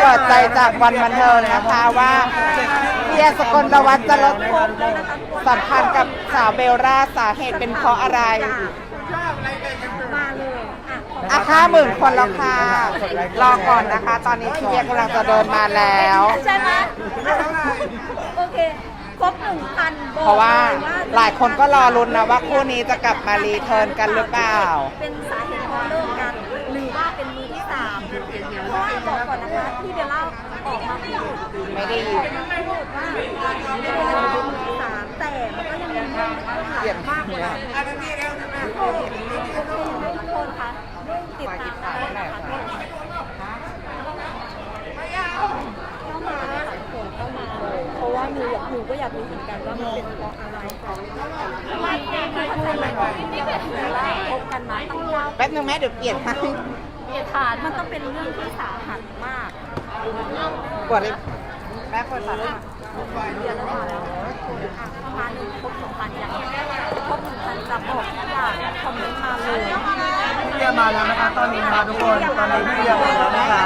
เปิดใจจากวันบันเทิงนะคะว่าเวียสกลวัฒน์จะลดสัมพันธ์กับสาวเบลล่าสาเหตุเป็นเพราะอะไรมาเลยอะอะค่าหมื่นคนแล้วค่ะรอก่อนนะคะ ตอนนี้พี่เวียกำลังจะเดินมาแล้ว ใช่ไหมโอเคครบหนึ่งพันเพราะว่าหลายคนก็รอลุ้นนะว่าคู่นี้จะกลับมารีเทิร์นกันหรือเปล่า เป็นสาเหตุเพราะเลิกกั เพราะว่าบอกก่อนนะคะที่เบลล่าออกมาพูดไม่ได้ยินพูดว่าเป็นมือสามแต่มันก็ยังมีเรื่องที่หามากกว่านั้นโอเคทุกคนคะติดตามนะคะเข้ามาหลายคนเข้ามาเลยเพราะว่าหนูอยากหนูก็อยากรู้เหมือนกันว่ามันเป็นเพราะอะไรไม่ไม่ไม่เข้าใจเลยว่าที่แบบเวลาคบกันมาตั้งเก้าแป๊บนึงแม่เดี๋ยวเปลี่ยนให้ เกียรติฐานมันต้องเป็นเรื่องที่สาหัสมากกดเลยแม่กดสามเดือนแล้วมาแล้วอะประมาณหนึ่งครบสองพันอย่างครบหนึ่งพันจะบอกทุกอย่างคอมเมนต์มาเลยพี่เบียร์มาแล้วนะคะตอนนี้มาทุกคนตอนนี้พี่เบียร์มาแล้วนะคะ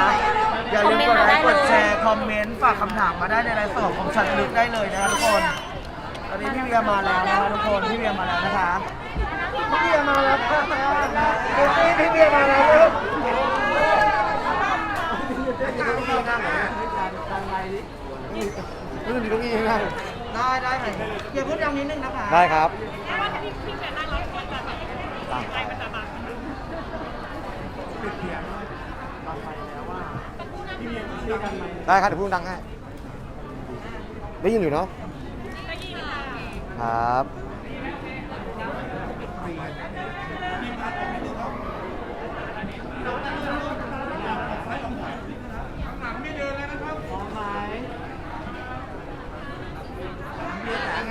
อย่าลืมกดไลค์กดแชร์คอมเมนต์ฝากคำถามมาได้ในไลฟ์สดของชัดลึกได้เลยนะคะทุกคน ตอนนี้พี่เบียร์มาแล้วนะคะทุกคนพี่เบียร์มาแล้วนะคะพี่เบียร์มาแล้วค่ะพี่เบียร์มาแล้ว ลูกรู้สึกดีตรงนี้นั่งได้ได้ไหมเบียร์พูดดังนิดนึงนะคะได้ครับ ได้ครับเดี๋ยวพูดดังให้ได้ยินอยู่เนาะครับ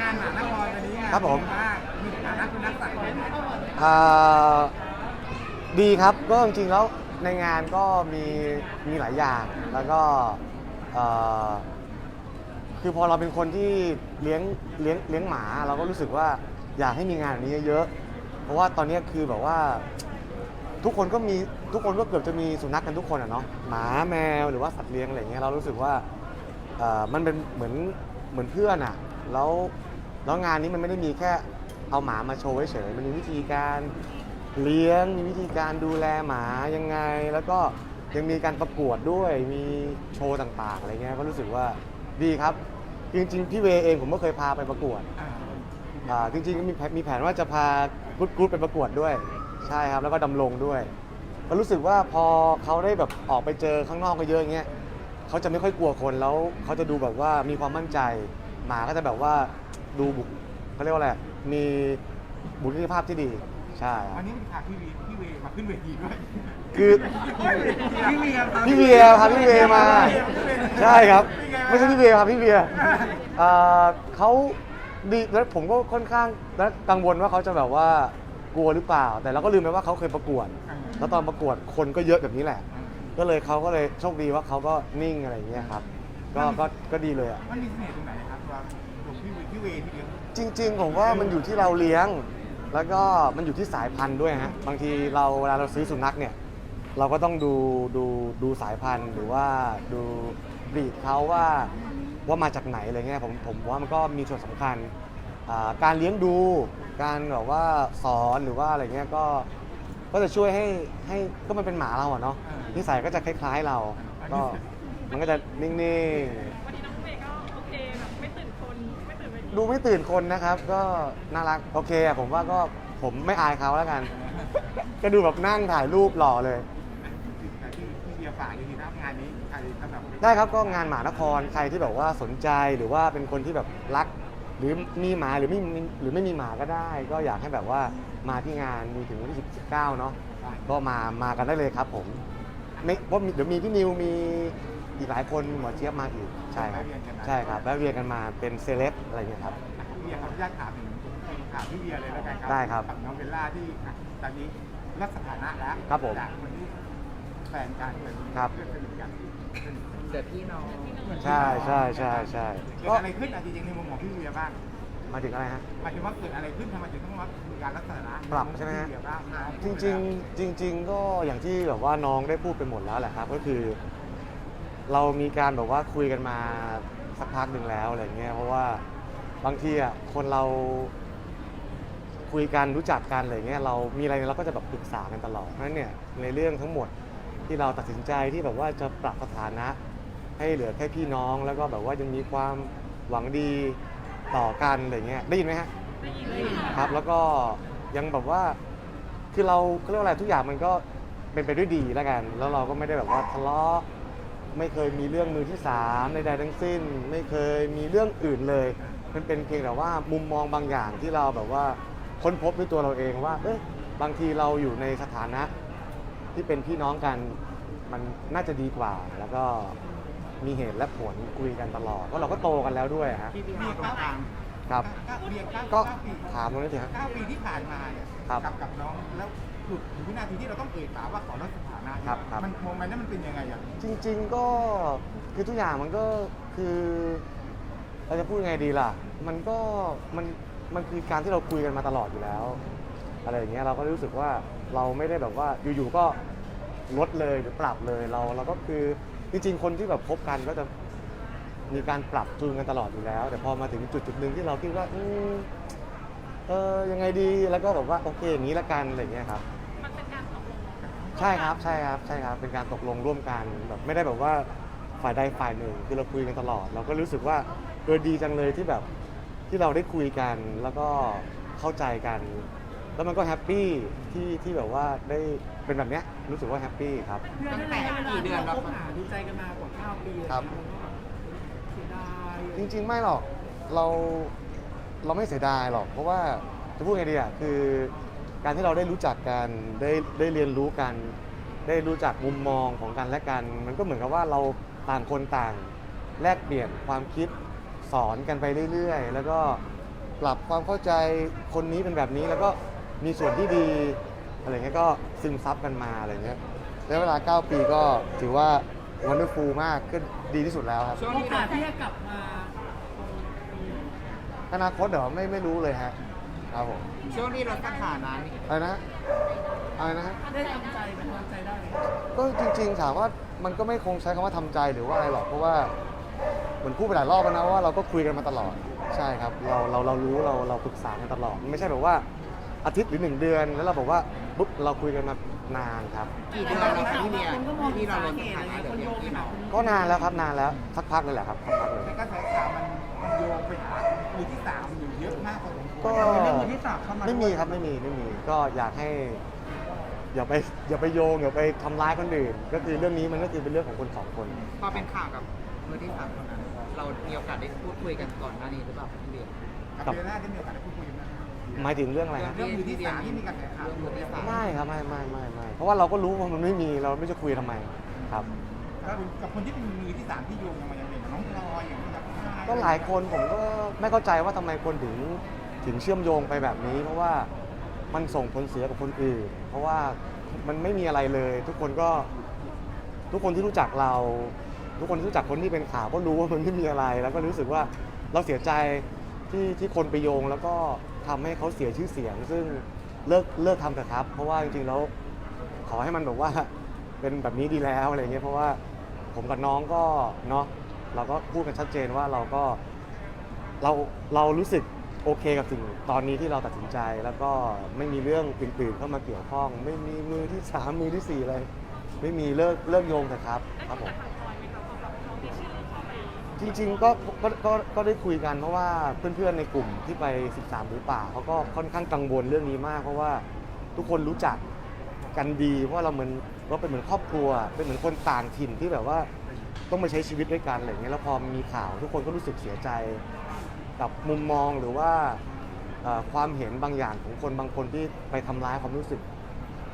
งานหมาน ครวันนี้ครับผม มีฐานะคุณนักสัตว์อ่าดีครับก็จริงๆแล้วในงานก็มีมีหลายอย่างแล้วก็เอ่อคือพอเราเป็นคนที่เลี้ยงเลี้ยงเลี้ยงหมา เราก็รู้สึกว่าอยากให้มีงานแบบนี้เยอะๆเพราะว่าตอนนี้คือแบบว่า ทุกคนก็มีทุกคนก็เกือบจะมีสุนัขกันทุกคนอะเนาะหมาแมวหรือว่าสัตว์เลี้ยงอะไรเงี้ยเรารู้สึกว่าเอ่อมันเป็นเหมือนเหมือนเพื่อนอะแล้ว แล้วงานนี้มันไม่ได้มีแค่เอาหมามาโชว์เฉยมันมีวิธีการเลี้ยง มีวิธีการดูแลหมายังไง แล้วก็ยังมีการประกวดด้วย มีโชว์ต่างๆอะไรเงี้ย ก็รู้สึกว่าดีครับ จริงๆ พี่เวเองผมก็เคยพาไปประกวดอ่าจริงๆก็มีแผนมีแผนว่าจะพากรุ๊ดกรุ๊ดไปประกวดด้วย ใช่ครับ แล้วก็ดำรงด้วย ก็รู้สึกว่าพอเขาได้แบบออกไปเจอข้างนอกก็เยอะอย่างเงี้ยเขาจะไม่ค่อยกลัวคนแล้วเขาจะดูแบบว่ามีความมั่นใจ หมาก็จะแบบว่า ดูบุกเขาเรียกว่าอะไรมีบุคลิกภาพที่ดี ใช่ครับวันนี้มีพาพี่วีพี่เวมาขึ้นเวทีด้วยคือ พี่เวียครับพี่เวียพาพี่เวียมา ใช่ครับ ไม่ใช่พี่เวียครับพี่เวียเอ่อเขาดีแล้วผมก็ค่อนข้างแล้วกังวลว่าเขาจะแบบว่ากลัวหรือเปล่า แต่เราก็ลืมไปว่าเขาเคยประกวด แล้วตอนประกวดคนก็เยอะแบบนี้แหละ ก็เลยเขาก็เลยโชคดีว่าเขาก็นิ่งอะไรอย่างเงี้ยครับ ก็ก็ก็ดีเลยอะ มันมีเสน่ห์ตรงไหนครับว่าผมพี่ เวพี่เวที่เลี้ยงจริง ๆ ผมว่ามันอยู่ที่เราเลี้ยง แล้วก็มันอยู่ที่สายพันธุ์ด้วยฮะบางทีเราเวลาเราซื้อสุนัขเนี่ยเราก็ต้องดูดูดูสายพันธุ์หรือว่าดูบรีดเขาว่าว่ามาจากไหนอะไรเงี้ยผมผมว่ามันก็มีส่วนสำคัญอ่าการเลี้ยงดู การแบบว่าสอนหรือว่าอะไรเงี้ยก็ก็จะช่วยให้ให้ก็มันเป็นหมาเราอะเนาะนิสัยก็จะคล้ายๆเราก็มันก็จะนิ่งๆ ดูไม่ตื่นคนนะครับ ก็น่ารักโอเคอะผมว่าก็ผมไม่อายเขาแล้วกัน ก็ดูแบบนั่งถ่ายรูปหล่อเลย แต่ที่พี่เวียฝากจริงๆนะงานนี้ใครสำหรับได้ครับก็งานหมานครใครที่แบบว่าสนใจหรือว่าเป็นคนที่แบบรัก หรือมีหมาหรือไม่มีหรือไม่มีหมาก็ได้ ก็อยากให้แบบว่ามาที่งานมีถึงวันที่19เนาะก็มามากันได้เลยครับผมไม่เพราะมีเดี๋ยวมีพี่นิวมี อีกหลายคนหมอเจี๊ยบมาอีกใช่ครับใช่ครับแล้วเรียนกันมาเป็นเซเลบอะไรเงี้ยครับพี่เวียขออนุญาตถามถึงถามพี่เวียเลยแล้วกันครัได้ครับกับน้องเบลล่าที่อะตอนนี้รับสถานะแล้วครับผมจากคนที่แฟนกันเป็นครับ เพื่อนสนิทกันเป็นเด็กพี่น้องใช่ใช่ใช่ใช่เกิก็ดอะไรขึ้นอะจริงๆในมุมของพี่เวียบ้างมาถึงอะไรฮะ หมายถึงว่าเกิดอะไรขึ้นทำไมถึงต้องมามีการรักษาปรับใช่ไหมฮะ พี่เวียบ้างน้อจริงๆจริง ๆ ก็อย่างที่แบบว่าน้องได้พูดไปหมดแล้วแหละครับ ก็คือ เรามีการแบบว่าคุยกันมาสักพักหนึ่งแล้วอะไรเงี้ยเพราะว่าบางทีอะคนเราคุยกันรู้จักกันอะไรเงี้ยเรามีอะไรเราก็จะแบบปรึกษากันตลอดเพราะฉะนั้นเนี่ยในเรื่องทั้งหมดที่เราตัดสินใจที่แบบว่าจะปรับสถานะ ให้เหลือแค่พี่น้องแล้วก็แบบว่ายังมีความหวังดีต่อกันอะไรเงี้ยได้ยินไหมฮะครับ แล้วก็ยังแบบว่าคือเราเขาเรียกว่าอะไรทุกอย่างมันก็เป็นไปด้วยดีแล้วกัน แล้วเราก็ไม่ได้แบบว่าทะเลาะ ไม่เคยมีเรื่องมือที่สามใดๆทั้งสิ้น ไม่เคยมีเรื่องอื่นเลยมันเป็นเพียงแต่ว่ามุมมองบางอย่างที่เราแบบว่าค้นพบด้วยตัวเราเองว่าเอ้ยบางทีเราอยู่ในสถานะที่เป็นพี่น้องกันมันน่าจะดีกว่า แล้วก็มีเหตุและผลคุยกันตลอดเพราะเราก็โตกันแล้วด้วยฮะพี่พี่ตรงกลางครับเก้าเรียนเก้าก็เก้าปีถามตรงนี้เถอะฮะ เก้าปีที่ผ่านมาเนี่ยครับ กับกับน้องแล้วหลุดถึงวินาทีที่เราต้องเอ่ยปากว่าขอลดสถานะ ครับครับ มันโมเมนต์นั้นมันเป็นยังไงอะจริง ๆ ก็คือทุกอย่างมันก็คือเราจะพูดยังไงดีล่ะ มันก็มันมันคือการที่เราคุยกันมาตลอดอยู่แล้ว อะไรอย่างเงี้ยเราก็รู้สึกว่าเราไม่ได้แบบว่าอยู่ๆก็ลดเลยหรือปรับเลยเราเราก็คือจริงๆ คนที่แบบคบกันก็จะมีการปรับจูนกันตลอดอยู่แล้ว แต่พอมาถึงจุดจุดๆหนึ่งที่เราคิดว่าอืมเออยังไงดีแล้วก็แบบว่าโอเคอย่างนี้ละกันอะไรอย่างเงี้ยครับ ใช่ครับใช่ครับใช่ครับเป็นการตกลงร่วมกันแบบไม่ได้แบบว่าฝ่ายใดฝ่ายหนึ่งคือเราคุยกันตลอด เราก็รู้สึกว่าเออดีจังเลยที่แบบที่เราได้คุยกันแล้วก็เข้าใจกัน แล้วมันก็แฮปปี้ที่ที่แบบว่าได้เป็นแบบเนี้ยรู้สึกว่าแฮปปี้ครับตั้งแต่กี่เดือนเราคบหาดูใจกันมากว่า 9 ปีครับ เสียดายจริงๆ ไม่หรอกเราเราไม่เสียดายหรอก เพราะว่าจะพูดไงดีอะคือ การที่เราได้รู้จักกันได้ได้เรียนรู้กัน ได้รู้จักมุมมองของกันและกัน มันก็เหมือนกับว่าเราต่างคนต่าง แลกเปลี่ยนความคิดสอนกันไปเรื่อยๆ แล้วก็ปรับความเข้าใจคนนี้เป็นแบบนี้แล้วก็มีส่วนที่ดีอะไรเงี้ยก็ซึมซับกันมาอะไรเงี้ยแล้วเวลา 9 ปีก็ถือว่าวันเดอร์ฟูลมากก็ดีที่สุดแล้วครับ ช่วงที่เราที่จะกลับมา อนาคตเดี๋ยวไม่ไม่รู้เลยฮะ ครับผมช่วงที่เราสถานะนี่อะไรนะอะไรนะฮะได้ทำใจเป็นทำใจได้ไหมก็จริงๆถามว่ามันก็ไม่คงใช้คำว่าทำใจหรือว่าอะไรหรอกเพราะว่าเหมือนพูดไปหลายรอบแล้วนะว่าเราก็คุยกันมาตลอดใช่ครับ เราเราเรารู้เราเราปรึกษากันตลอดไม่ใช่แบบว่าอาทิตย์หรือหนึ่งเดือน แล้วเราบอกว่าปุ๊บเราคุยกันมานานครับ กี่เดือนแล้วครับที่เนี่ยที่เราลดสถานะเหลือเพียงพี่น้องก็นานแล้วครับนานแล้วสักพักเลยแหละครับสักพักเลยแต่กระแสข่าวมันมัน โยงไปหามือที่สามอยู่เยอะมากพอสมควรก็เรื่องมือที่สามเข้ามาไม่มีครับไม่มีไม่มีก็อยากให้ อย่าไปอย่าไปโยงอย่าไปทำร้ายคนอื่น ก็คือเรื่องนี้มันก็คือเป็นเรื่องของคนสองคน พอเป็นข่าวกับมือที่สามคนนั้นเรามีโอกาสได้พูดคุยกันก่อนหน้านี้หรือเปล่าพี่เบียร์ กับเบียร์น่าได้มีโอกาสได้พูดคุยกันไหมหมายถึงเรื่องอะไรครับเรื่องมือที่สามที่มีกระแสข่าวมือที่สาม ไม่ครับไม่ไม่ไม่ไม่เพราะว่าเราก็รู้ว่ามันไม่มีเราไม่จะคุยทำไมครับ แล้วกับคนที่เป็นมือที่สามที่โยงกันมาอย่างเด็กน้องพลอยอย่างนี้ครับ ก็หลายคนผมก็ไม่เข้าใจว่าทำไมคนถึงถึงเชื่อมโยงไปแบบนี้ เพราะว่ามันส่งผลเสียกับคนอื่น เพราะว่ามันไม่มีอะไรเลย ทุกคนก็ทุกคนที่รู้จักเรา ทุกคนที่รู้จักคนที่เป็นข่าวก็รู้ว่ามันไม่มีอะไร แล้วก็รู้สึกว่าเราเสียใจที่ที่คนไปโยง แล้วก็ทำให้เขาเสียชื่อเสียง ซึ่งเลิกเลิกทำเถอะครับ เพราะว่าจริงๆแล้วขอให้มันแบบว่า เป็นแบบนี้ดีแล้วอะไรเงี้ยเพราะว่าผมกับน้องก็เนาะ เราก็พูดกันชัดเจนว่าเราก็เราเรารู้สึกโอเคกับสิ่งตอนนี้ที่เราตัดสินใจแล้วก็ไม่มีเรื่องอื่นๆเข้ามาเกี่ยวข้อง ไม่มีมือที่สามมือที่สี่อะไรไม่มีเลิกเลิกโยงเถอะครับครับผมจริงๆก็ก็ก็ก็ได้คุยกันเพราะว่าเพื่อนๆในกลุ่มที่ไป 13หรือป่าเขาก็ค่อนข้างกังวลเรื่องนี้มาก เพราะว่าทุกคนรู้จักกันดีเพราะว่าเราเหมือนเราเป็นเหมือนครอบครัว เป็นเหมือนคนต่างถิ่นที่แบบว่า ต้องมาใช้ชีวิตด้วยกันอะไรอย่างเงี้ยแล้วพอมีข่าวทุกคนก็รู้สึกเสียใจกับมุมมองหรือว่าเอ่อความเห็นบางอย่างของคนบางคนที่ไปทำร้ายความรู้สึก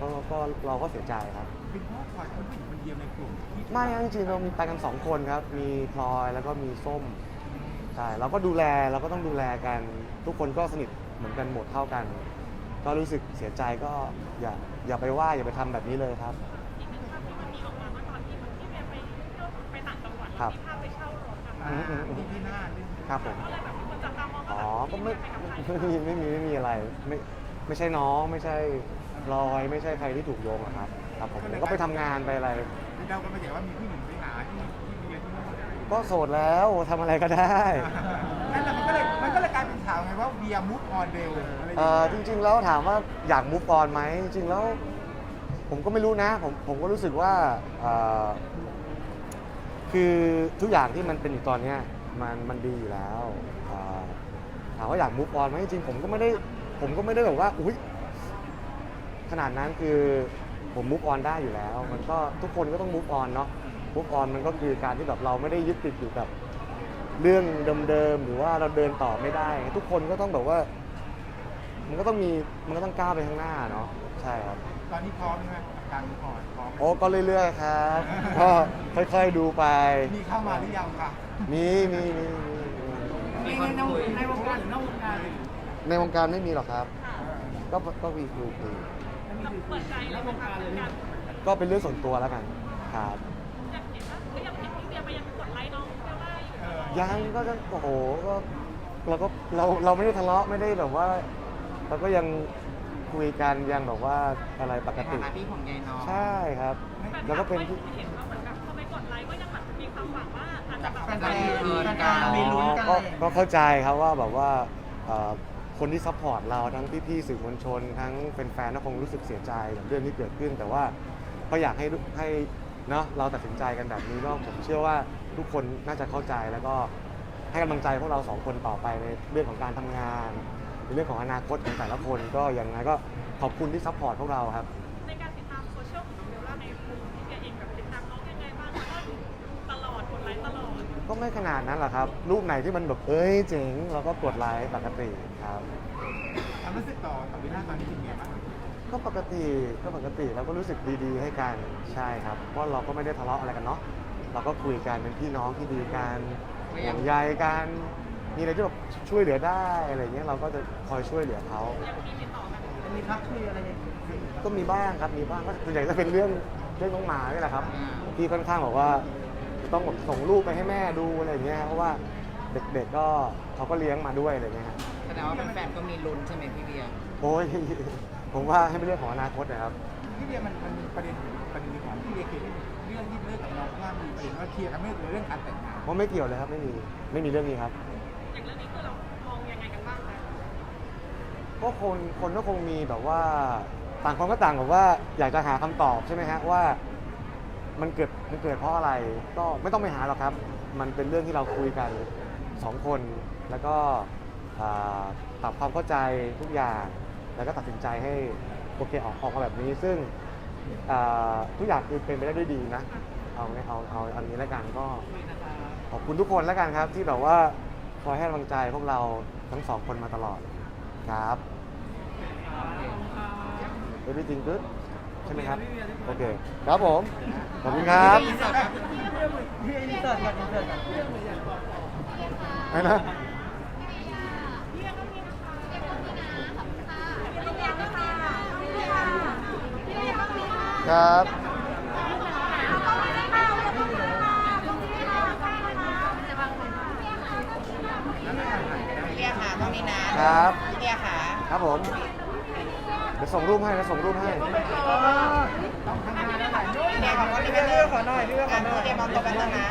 ก็ก็เราก็เสียใจครับ เป็นเพราะพลอยคนผู้หญิงคนเดียวในกลุ่มที่ไม่ครับจริงๆเรามีไปกันสองคนครับ มีพลอยแล้วก็มีส้มใช่เราก็ดูแลเราก็ต้องดูแลกัน ทุกคนก็สนิทเหมือนกันหมดเท่ากัน ก็รู้สึกเสียใจก็อย่าอย่าไปว่าอย่าไปทำแบบนี้เลยครับ ครับอืมอืมอืมที่ที่หน้าเรื่องครับผมอ๋อก็ไม่ไม่มีไม่มีไม่มีอะไรไม่ไม่ใช่น้องไม่ใช่ลอยไม่ใช่ใครที่ถูกโยงหรอกครับครับผมผมก็ไปทำงานไปอะไรเราก็ไม่เห็นว่ามีผู้หญิงไปหาที่ที่เมียที่นู่นก็โสดแล้วทำอะไรก็ได้นั่นแหละมันก็เลยมันก็เลยกลายเป็นข่าวไงว่าเบียร์มุกออนเดลอะไรอย่างเอ่อเงี้ยจริง ๆ แล้วถามว่าอยากมูฟออนไหมจริงๆแล้ว ผมก็ไม่รู้นะ ผมผมก็รู้สึกว่าเอ่อ คือทุกอย่างที่มันเป็นอยู่ตอนเนี้ยมันมันดีอยู่แล้วอ่อถามว่าอยากมูฟออนไหมจริงๆผมก็ไม่ได้ผมก็ไม่ได้แบบว่าอุ้ยขนาดนั้นคือผมมูฟออนได้อยู่แล้ว มันก็ทุกคนก็ต้องมูฟออนเนาะมูฟออนมันก็คือการที่แบบเราไม่ได้ยึดติดอยู่กับเรื่องเดิมๆหรือว่าเราเดินต่อไม่ได้ ทุกคนก็ต้องแบบว่า มันก็ต้องมีมันก็ต้องก้าวไปข้างหน้าเนาะใช่ครับ ตอนนี้พร้อมใช่ไหม กับการมุกออนพร้อมไหมโอ้ก็เรื่อยๆครับ ก็ค่อยๆดูไป มีเข้ามาหรือยังคะมีมีมีมีมีมีคนคุยในวงการหรือนอกวงการในวงการไม่มีหรอกครับ ก็ก็มีคุยคุยเปิดใจแล้ววงการเลยก็เป็นเรื่องส่วนตัวแล้วกันครับ อยากเห็นว่าก็ยังเห็นพี่เบียร์ไปยังกดไลค์น้องเบลล่าอยู่เออยังก็จะโอ้โหก็เราก็เราเราไม่ได้ทะเลาะไม่ได้แบบว่า เราก็ยัง คุยกันยังแบบว่าอะไรปกในฐาตินะพี่ของยายน้องใช่ครับ แล้วก็เป็นที่ เห็นว่าเหมือนแบบพอไปกดไลค์ก็ยังแบบมีความหวังว่าอาจจะแบบแฟนๆมีลุ้นกันมีลุ้นกันก็เลยก็เข้าใจครับว่าแบบว่าเอ่อคนที่ซัพพอร์ตเราทั้งพี่ๆสื่อมวลชน ทั้งแฟนๆก็คงรู้สึกเสียใจกับเรื่องที่เกิดขึ้น แต่ว่าก็อยากให้ทุกให้เนาะเราตัดสินใจกันแบบนี้ก็ผมเชื่อว่าทุกคนน่าจะเข้าใจแล้วก็ให้กำลังใจพวกเราสองคนต่อไปในเรื่องของการทำงาน ในเรื่องของอนาคตของแต่ละคนก็อย่างไรก็ขอบคุณที่ซัพพอร์ตพวกเราครับ ในการติดตามโซเชียลของน้องเบลล่าในมุมที่เบียร์เองแบบติดตามน้องยังไงบ้างแล้วก็ตลอดกดไลค์ตลอดก็ไม่ขนาดนั้นหรอกครับ รูปไหนที่มันแบบเอ้ยเจ๋งเราก็กดไลค์ปกติครับ ความรู้สึกต่อต่อวินาตอนนี้เป็นไงบ้างก็ปกติก็ปกติเราก็รู้สึกดีๆ ให้กันใช่ครับ เพราะเราก็ไม่ได้ทะเลาะอะไรกันเนาะเราก็คุยกันเป็นพี่น้องที่ดีกันห่วงใยกัน มีอะไรที่แบบช่วยเหลือได้อะไรเงี้ยเราก็จะคอยช่วยเหลือเขามีทักคุยอะไรอย่างเงี้ยก็มีบ้างครับมีบ้างก็ส่วนใหญ่จะเป็นเรื่องเรื่องน้องหมานี่แหละครับ ที่ค่อนข้างบอกว่าต้องแบบส่งรูปไปให้แม่ดูอะไรเงี้ยเพราะว่าเด็กๆก็เขาก็เลี้ยงมาด้วยอะไรเงี้ยฮะแสดงว่าแฟนๆก็มีลุ้นใช่ไหมพี่เบียร์โอ้ยผมว่าให้เป็นเรื่องของอนาคตนะครับพี่เบียร์มันมันมีประเด็นประเด็นของพี่เบียร์เกี่ยวกับเรื่องที่เลิกกับน้องว่ามีประเด็นว่าเคลียร์กันไม่ลงเรื่องการแต่งงานเพราะไม่เกี่ยวเลยครับไม่มีไม่มีเรื่องนี้ครับ อย่างเรื่องนี้คือเรามองยังไงกันบ้างคะก็คนคนก็คงมีแบบว่าต่างคนก็ต่างแบบว่าอยากจะหาคำตอบใช่ไหมฮะว่า มันเกิดมันเกิดเพราะอะไรก็ไม่ต้องไปหาหรอกครับ มันเป็นเรื่องที่เราคุยกันสองคน แล้วก็อ่าปรับความเข้าใจทุกอย่าง แล้วก็ตัดสินใจให้โอเคออกออกมาแบบนี้ซึ่งอ่าทุกอย่างคือเป็นไปได้ด้วยดีนะ เอาไงเอาเอาอันนี้แล้วกันก็ขอบคุณทุกคนแล้วกันครับที่แบบว่าค อยให้กำลังใจพวกเราทั้งสองคนมาตลอดครับ everything good ใช่ไหมครับ โอเค ครับผม ขอบคุณครับพี่อินเสิร์ตก่อนอินเสิร์ตก่อนไปนะครับ เรียกค่ะต้ องนี้นะครับเรียกค่ะครับผมเดี๋ยวส่งรูปให้นะส่งรูปให้เรียกของคนนี้เป็นเรื่องขอหน่อยเรื่องขอหน่อยเรียกมองตรงกันนะ